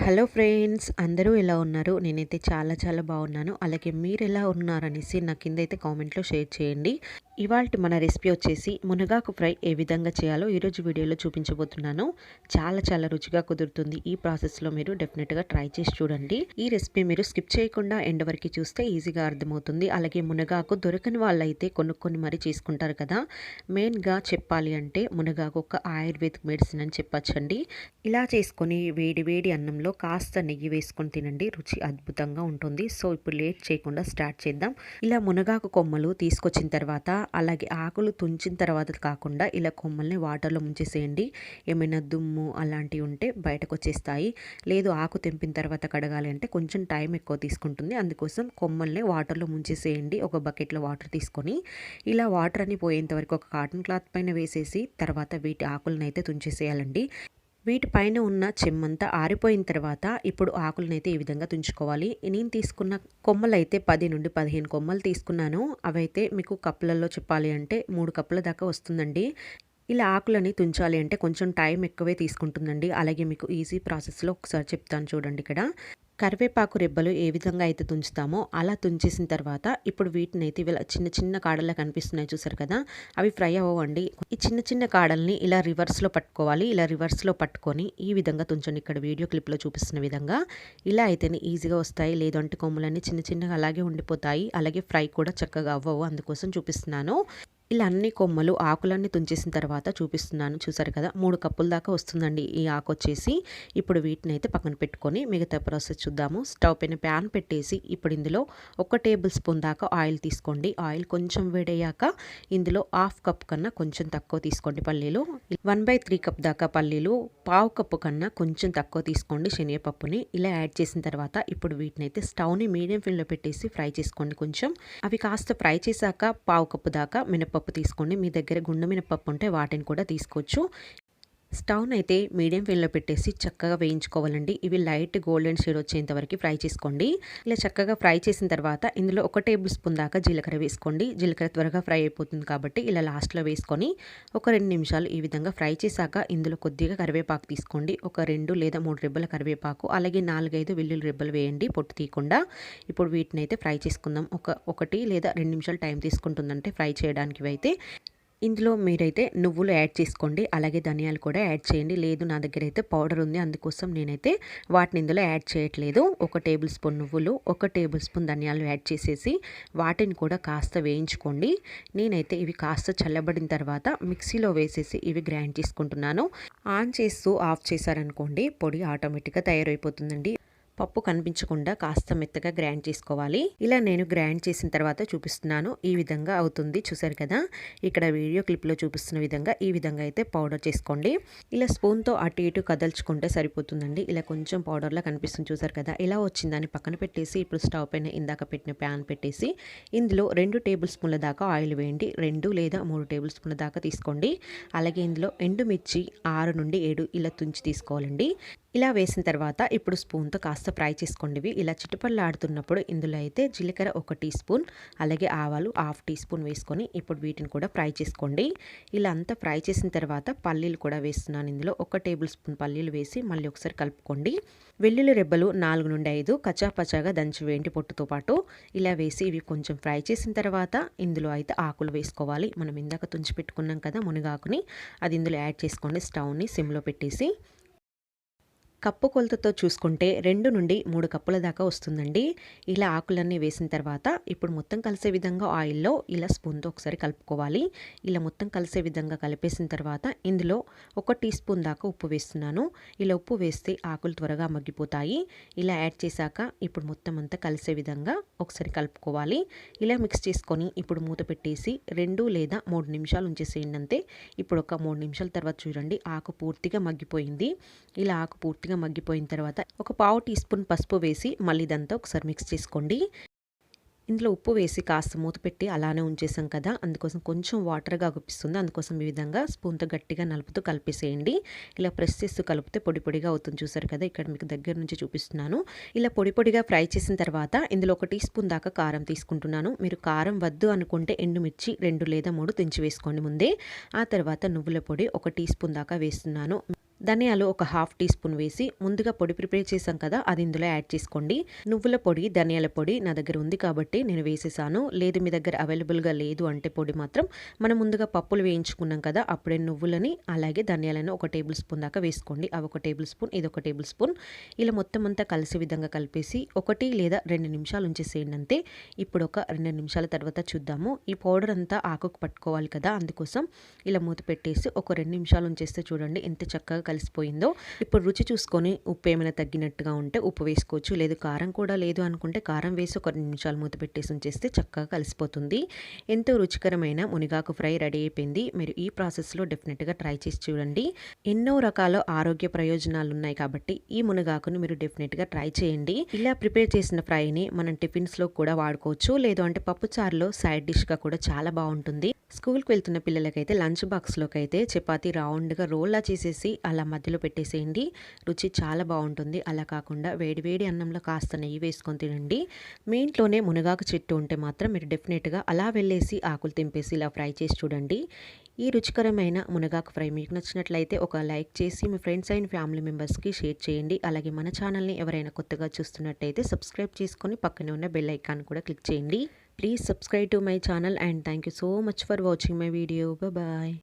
Hello friends అందరూ ఎలా ఉన్నారు? నేనైతే చాలా చాలా బాగున్నాను. అలాగే మీరు ఎలా ఉన్నారనేసి నా కింద అయితే కామెంట్లో షేర్ చేయండి. ఇవాళ మన రెసిపీ వచ్చేసి మునగాకు ఫ్రై ఏ విధంగా చేయాలో ఈరోజు వీడియోలో చూపించబోతున్నాను. చాలా చాలా రుచిగా కుదురుతుంది. ఈ ప్రాసెస్లో మీరు డెఫినెట్గా ట్రై చేసి చూడండి. ఈ రెసిపీ మీరు స్కిప్ చేయకుండా ఎండ్ వరకు చూస్తే ఈజీగా అర్థమవుతుంది. అలాగే మునగాకు దొరకని వాళ్ళైతే కొనుక్కొని మరీ చేసుకుంటారు కదా. మెయిన్గా చెప్పాలి అంటే మునగాకు ఒక ఆయుర్వేదిక్ మెడిసిన్ అని చెప్పచ్చండి. ఇలా చేసుకొని వేడి వేడి అన్నంలో కాస్త నెయ్యి వేసుకొని తినండి. రుచి అద్భుతంగా ఉంటుంది. సో ఇప్పుడు లేట్ చేయకుండా స్టార్ట్ చేద్దాం. ఇలా మునగాకు కొమ్మలు తీసుకొచ్చిన తర్వాత అలాగే ఆకులు తుంచిన తర్వాత కాకుండా ఇలా కొమ్మల్ని వాటర్లో ముంచేసేయండి. ఏమైనా దుమ్ము అలాంటివి ఉంటే బయటకు వచ్చేస్తాయి లేదు ఆకు తెంపిన తర్వాత కడగాలి అంటే కొంచెం టైం ఎక్కువ తీసుకుంటుంది. అందుకోసం కొమ్మల్ని వాటర్లో ముంచేసేయండి. ఒక బకెట్లో వాటర్ తీసుకొని ఇలా వాటర్ అని పోయేంత వరకు ఒక కాటన్ క్లాత్ పైన వేసేసి తర్వాత వీటి ఆకులను అయితే తుంచేసేయాలండి. వీటిపైన ఉన్న చెమ్మంతా ఆరిపోయిన తర్వాత ఇప్పుడు ఆకులను అయితే ఈ విధంగా తుంచుకోవాలి. నేను తీసుకున్న కొమ్మలు అయితే పది నుండి పదిహేను కొమ్మలు తీసుకున్నాను. అవైతే మీకు కప్పులలో చెప్పాలి అంటే మూడు కప్పుల దాకా వస్తుందండి. ఇలా ఆకులని తుంచాలి అంటే కొంచెం టైం ఎక్కువే తీసుకుంటుందండి. అలాగే మీకు ఈజీ ప్రాసెస్లో ఒకసారి చెప్తాను చూడండి ఇక్కడ. కరివేపాకు రెబ్బలు ఏ విధంగా అయితే తుంచుతామో అలా తుంచేసిన తర్వాత ఇప్పుడు వీటిని అయితే ఇలా చిన్న చిన్న కాడల్లా కనిపిస్తున్నాయి చూసారు కదా? అవి ఫ్రై అవ్వండి ఈ చిన్న చిన్న కాడల్ని ఇలా రివర్స్లో పట్టుకోవాలి. ఇలా రివర్స్లో పట్టుకొని ఈ విధంగా తుంచండి. ఇక్కడ వీడియో క్లిప్లో చూపిస్తున్న విధంగా ఇలా అయితేనే ఈజీగా వస్తాయి. లేదంటే కొమ్ములన్నీ చిన్న చిన్నగా అలాగే ఉండిపోతాయి. అలాగే ఫ్రై కూడా చక్కగా అవ్వవు. అందుకోసం చూపిస్తున్నాను. ఇలా అన్ని కొమ్మలు ఆకులన్నీ తుంచేసిన తర్వాత చూపిస్తున్నాను. చూసారు కదా? మూడు కప్పుల దాకా వస్తుందండి ఈ ఆకు వచ్చేసి. ఇప్పుడు వీటిని అయితే పక్కన పెట్టుకొని మిగతా ప్రాసెస్ చూద్దాము. స్టవ్ పైన ప్యాన్ పెట్టేసి ఇప్పుడు ఇందులో ఒక టేబుల్ స్పూన్ దాకా ఆయిల్ తీసుకోండి. ఆయిల్ కొంచెం వేడయ్యాక ఇందులో హాఫ్ కప్ కన్నా కొంచెం తక్కువ తీసుకోండి పల్లీలు. వన్ బై త్రీ కప్ దాకా పల్లీలు పావు కప్పు కన్నా కొంచెం తక్కువ తీసుకోండి శనగపప్పుని. ఇలా యాడ్ చేసిన తర్వాత ఇప్పుడు వీటిని అయితే స్టవ్ని మీడియం ఫ్లేమ్లో పెట్టేసి ఫ్రై చేసుకోండి కొంచెం. అవి కాస్త ఫ్రై చేశాక పావు కప్పు దాకా మినపప్పు మినపప్పు తీసుకోండి. మీ దగ్గర గుండు మినపప్పు ఉంటే వాటిని కూడా తీసుకోవచ్చు. స్టవ్ను అయితే మీడియం ఫ్లేమ్లో పెట్టేసి చక్కగా వేయించుకోవాలండి. ఇవి లైట్ గోల్డెన్ షేడ్ వచ్చేంత వరకు ఫ్రై చేసుకోండి. ఇలా చక్కగా ఫ్రై చేసిన తర్వాత ఇందులో ఒక టేబుల్ స్పూన్ దాకా జీలకర్ర వేసుకోండి. జీలకర్ర త్వరగా ఫ్రై అయిపోతుంది కాబట్టి ఇలా లాస్ట్లో వేసుకొని ఒక రెండు నిమిషాలు ఈ విధంగా ఫ్రై చేశాక ఇందులో కొద్దిగా కరివేపాకు తీసుకోండి. ఒక రెండు లేదా మూడు రెబ్బల కరివేపాకు అలాగే నాలుగైదు వెల్లుల్లి రెబ్బలు వేయండి పొట్టు తీయకుండా. ఇప్పుడు వీటిని అయితే ఫ్రై చేసుకుందాం. ఒక ఒకటి లేదా రెండు నిమిషాలు టైం తీసుకుంటుందంటే ఫ్రై చేయడానికి అయితే ఇందులో మీరైతే నువ్వులు యాడ్ చేసుకోండి అలాగే ధనియాలు కూడా యాడ్ చేయండి. లేదు నా దగ్గర అయితే పౌడర్ ఉంది అందుకోసం నేనైతే వాటిని ఇందులో యాడ్ చేయట్లేదు. ఒక టేబుల్ స్పూన్ నువ్వులు ఒక టేబుల్ స్పూన్ ధనియాలు యాడ్ చేసేసి వాటిని కూడా కాస్త వేయించుకోండి. నేనైతే ఇవి కాస్త చల్లబడిన తర్వాత మిక్సీలో వేసేసి ఇవి గ్రైండ్ చేసుకుంటున్నాను. ఆన్ చేస్తూ ఆఫ్ చేశారనుకోండి పొడి ఆటోమేటిక్గా తయారైపోతుందండి. పప్పు కనిపించకుండా కాస్త మెత్తగా గ్రైండ్ చేసుకోవాలి. ఇలా నేను గ్రైండ్ చేసిన తర్వాత చూపిస్తున్నాను. ఈ విధంగా అవుతుంది. చూసారు కదా? ఇక్కడ వీడియో క్లిప్లో చూపిస్తున్న విధంగా ఈ విధంగా అయితే పౌడర్ చేసుకోండి. ఇలా స్పూన్తో అటు ఇటు కదల్చుకుంటే సరిపోతుందండి. ఇలా కొంచెం పౌడర్లా కనిపిస్తుంది. చూసారు కదా? ఇలా వచ్చిందని పక్కన పెట్టేసి ఇప్పుడు స్టవ్ పైన ఇందాక పెట్టిన ప్యాన్ పెట్టేసి ఇందులో రెండు టేబుల్ స్పూన్ల దాకా ఆయిల్ వేయండి. రెండు లేదా మూడు టేబుల్ స్పూన్ల దాకా తీసుకోండి. అలాగే ఇందులో ఎండుమిర్చి ఆరు నుండి ఏడు ఇలా తుంచి తీసుకోవాలండి. ఇలా వేసిన తర్వాత ఇప్పుడు స్పూన్తో కాస్త ఫ్రై చేసుకోండి ఇలా చిట్టుపళ్ళు ఆడుతున్నప్పుడు ఇందులో అయితే జీలకర్ర ఒక టీ స్పూన్ అలాగే ఆవాలు హాఫ్ టీ స్పూన్ వేసుకొని ఇప్పుడు వీటిని కూడా ఫ్రై చేసుకోండి. ఇలా అంతా ఫ్రై చేసిన తర్వాత పల్లీలు కూడా వేస్తున్నాను ఇందులో. ఒక టేబుల్ స్పూన్ పల్లీలు వేసి మళ్ళీ ఒకసారి కలుపుకోండి. వెల్లుల్లి రెబ్బలు నాలుగు నుండి ఐదు కచ్చాపచ్చాగా దంచి వేంటి పొట్టుతో పాటు ఇలా వేసి ఇవి కొంచెం ఫ్రై చేసిన తర్వాత ఇందులో అయితే ఆకులు వేసుకోవాలి. మనం ఇందాక తుంచి పెట్టుకున్నాం కదా మునిగాకుని అది ఇందులో యాడ్ చేసుకోండి స్టవ్ని సిమ్లో పెట్టేసి. కప్పు కొలతతో చూసుకుంటే రెండు నుండి మూడు కప్పుల దాకా వస్తుందండి. ఇలా ఆకులన్నీ వేసిన తర్వాత ఇప్పుడు మొత్తం కలిసే విధంగా ఆయిల్లో ఇలా స్పూన్తో ఒకసారి కలుపుకోవాలి. ఇలా మొత్తం కలిసే విధంగా కలిపేసిన తర్వాత ఇందులో ఒక టీ స్పూన్ దాకా ఉప్పు వేస్తున్నాను. ఇలా ఉప్పు వేస్తే ఆకులు త్వరగా మగ్గిపోతాయి. ఇలా యాడ్ చేశాక ఇప్పుడు మొత్తం అంతా కలిసే విధంగా ఒకసారి కలుపుకోవాలి. ఇలా మిక్స్ చేసుకొని ఇప్పుడు మూత పెట్టేసి రెండు లేదా మూడు నిమిషాలు ఉంచేసేయండి అంతే. ఇప్పుడు ఒక మూడు నిమిషాల తర్వాత చూడండి ఆకు పూర్తిగా మగ్గిపోయింది. ఇలా ఆకు పూర్తిగా మంచిగా మగ్గిపోయిన తర్వాత ఒక పావు టీ స్పూన్ పసుపు వేసి మళ్ళీ ఇదంతా ఒకసారి మిక్స్ చేసుకోండి. ఇందులో ఉప్పు వేసి కాస్త మూత పెట్టి అలానే ఉంచేసాం కదా అందుకోసం కొంచెం వాటర్గా గుప్పిస్తుంది అందుకోసం ఈ విధంగా స్పూన్తో గట్టిగా నలుపుతూ కలిపేసేయండి. ఇలా ప్రెస్ చేస్తూ కలిపితే పొడి పొడిగా అవుతుంది చూసారు కదా ఇక్కడ మీకు దగ్గర నుంచి చూపిస్తున్నాను. ఇలా పొడి పొడిగా ఫ్రై చేసిన తర్వాత ఇందులో ఒక టీ స్పూన్ దాకా కారం తీసుకుంటున్నాను. మీరు కారం వద్దు అనుకుంటే ఎండుమిర్చి రెండు లేదా మూడు తెంచి వేసుకోండి ముందే. ఆ తర్వాత నువ్వుల పొడి ఒక టీ స్పూన్ దాకా వేస్తున్నాను. ధనియాలు ఒక హాఫ్ టీ స్పూన్ వేసి ముందుగా పొడి ప్రిపేర్ చేసాం కదా అది ఇందులో యాడ్ చేసుకోండి. నువ్వుల పొడి ధనియాల పొడి నా దగ్గర ఉంది కాబట్టి నేను వేసేసాను. లేదు మీ దగ్గర అవైలబుల్గా లేదు అంటే పొడి మాత్రం. మనం ముందుగా పప్పులు వేయించుకున్నాం కదా అప్పుడే నువ్వులని అలాగే ధనియాలను ఒక టేబుల్ స్పూన్ దాకా వేసుకోండి. అవి ఒక టేబుల్ స్పూన్ ఇది ఒక టేబుల్ స్పూన్. ఇలా మొత్తం అంతా కలిసే విధంగా కలిపేసి ఒకటి లేదా రెండు నిమిషాలు ఉంచేసేయండి అంతే. ఇప్పుడు ఒక రెండు నిమిషాల తర్వాత చూద్దాము. ఈ పౌడర్ అంతా ఆకుకు పట్టుకోవాలి కదా అందుకోసం ఇలా మూత పెట్టేసి ఒక రెండు నిమిషాలు ఉంచేస్తే చూడండి ఎంత చక్కగా కలిసిపోయిందో ఇప్పుడు రుచి చూసుకొని ఉప్పు ఏమైనా తగ్గినట్టుగా ఉంటే ఉప్పు వేసుకోవచ్చు. లేదు కారం కూడా లేదు అనుకుంటే కారం వేసి ఒక రెండు నిమిషాలు మూత పెట్టేసి ఉంచేస్తే చక్కగా కలిసిపోతుంది. ఎంతో రుచికరమైన మునిగాకు ఫ్రై రెడీ అయిపోయింది. మీరు ఈ ప్రాసెస్లో డెఫినెట్గా ట్రై చేసి చూడండి. ఎన్నో రకాల ఆరోగ్య ప్రయోజనాలు ఉన్నాయి కాబట్టి ఈ మునగాకును మీరు డెఫినెట్గా ట్రై చేయండి. ఇలా ప్రిపేర్ చేసిన ఫ్రైని మనం టిఫిన్స్లో కూడా వాడుకోవచ్చు. లేదు అంటే పప్పు చారులో సైడ్ డిష్గా కూడా చాలా బాగుంటుంది. స్కూల్కి వెళ్తున్న పిల్లలకైతే లంచ్ బాక్స్లోకి అయితే చపాతి రౌండ్గా రోల్లా చేసేసి అలా అలా మధ్యలో పెట్టేసేయండి. రుచి చాలా బాగుంటుంది. అలా కాకుండా వేడివేడి అన్నంలో కాస్త నెయ్యి వేసుకొని తినండి. మీ ఇంట్లోనే మునగాకు చెట్టు ఉంటే మాత్రం మీరు డెఫినెట్గా అలా వెళ్ళేసి ఆకులు తెంపేసి ఇలా ఫ్రై చేసి చూడండి. ఈ రుచికరమైన మునగాకు ఫ్రై మీకు నచ్చినట్లయితే ఒక లైక్ చేసి మీ ఫ్రెండ్స్ అండ్ ఫ్యామిలీ మెంబర్స్కి షేర్ చేయండి. అలాగే మన ఛానల్ని ఎవరైనా కొత్తగా చూస్తున్నట్టయితే సబ్స్క్రైబ్ చేసుకొని పక్కనే ఉన్న బెల్ ఐకాన్ కూడా క్లిక్ చేయండి. Please subscribe to my channel and thank you so much for watching my video. Bye.